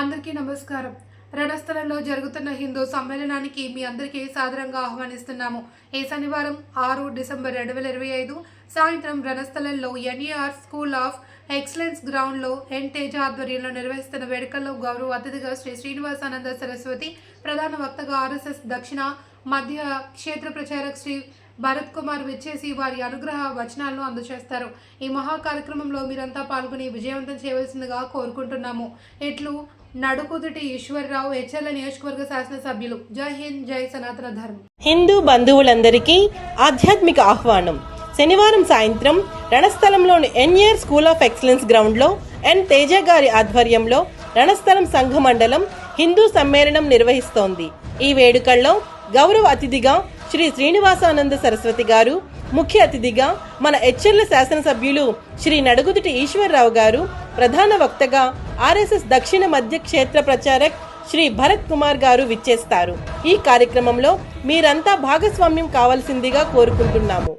అందరికీ నమస్కారం. రణస్థలంలో జరుగుతున్న హిందూ సమ్మేళనానికి మీ అందరికీ సాదరంగా ఆహ్వానిస్తున్నాము. ఈ శనివారం ఆరు డిసెంబర్ రెండు వేల ఇరవై ఐదు సాయంత్రం రణస్థలంలో ఎన్ఈఆర్ స్కూల్ ఆఫ్ ఎక్సలెన్స్ గ్రౌండ్లో ఎన్ తేజ ఆధ్వర్యంలో నిర్వహిస్తున్న వేడుకల్లో గౌరవ అతిథిగా శ్రీ శ్రీనివాసానంద సరస్వతి ప్రధాన వక్తగా ఆర్ఎస్ఎస్ దక్షిణ మధ్య క్షేత్ర ప్రచారక్ శ్రీ భరత్ కుమార్ విచ్చేసి వారి అనుగ్రహ వచనాలను అందజేస్తారు. ఈ మహా కార్యక్రమంలో మీరంతా పాల్గొని విజయవంతం చేయవలసిందిగా కోరుకుంటున్నాము. ఇట్లు నడుకుదుటి ఈశ్వరరావు హెచ్ఎల్ నియోజకవర్గ శాసనసభ్యులు. జై హింద్ జై సనాతన ధర్మం. హిందూ బంధువులందరికీ ఆధ్యాత్మిక ఆహ్వానం. శనివారం సాయంత్రం రణస్థలంలోని ఎన్ఏఆర్ స్కూల్ ఆఫ్ ఎక్సలెన్స్ గ్రౌండ్లో ఎన్ తేజ గారి ఆధ్వర్యంలో రణస్థలం సంఘ మండలం హిందూ సమ్మేళనం నిర్వహిస్తోంది. ఈ వేడుకల్లో గౌరవ అతిథిగా శ్రీ శ్రీనివాసానంద సరస్వతి గారు ముఖ్య అతిథిగా మన హెచ్ఎల్ శాసనసభ్యులు శ్రీ నడుగుదుటి ఈశ్వరరావు గారు ప్రధాన వక్తగా ఆర్ఎస్ఎస్ దక్షిణ మధ్య క్షేత్ర ప్రచారక్ శ్రీ భరత్ కుమార్ గారు విచ్చేస్తారు. ఈ కార్యక్రమంలో మీరంతా భాగస్వామ్యం కావాల్సిందిగా కోరుకుంటున్నాము.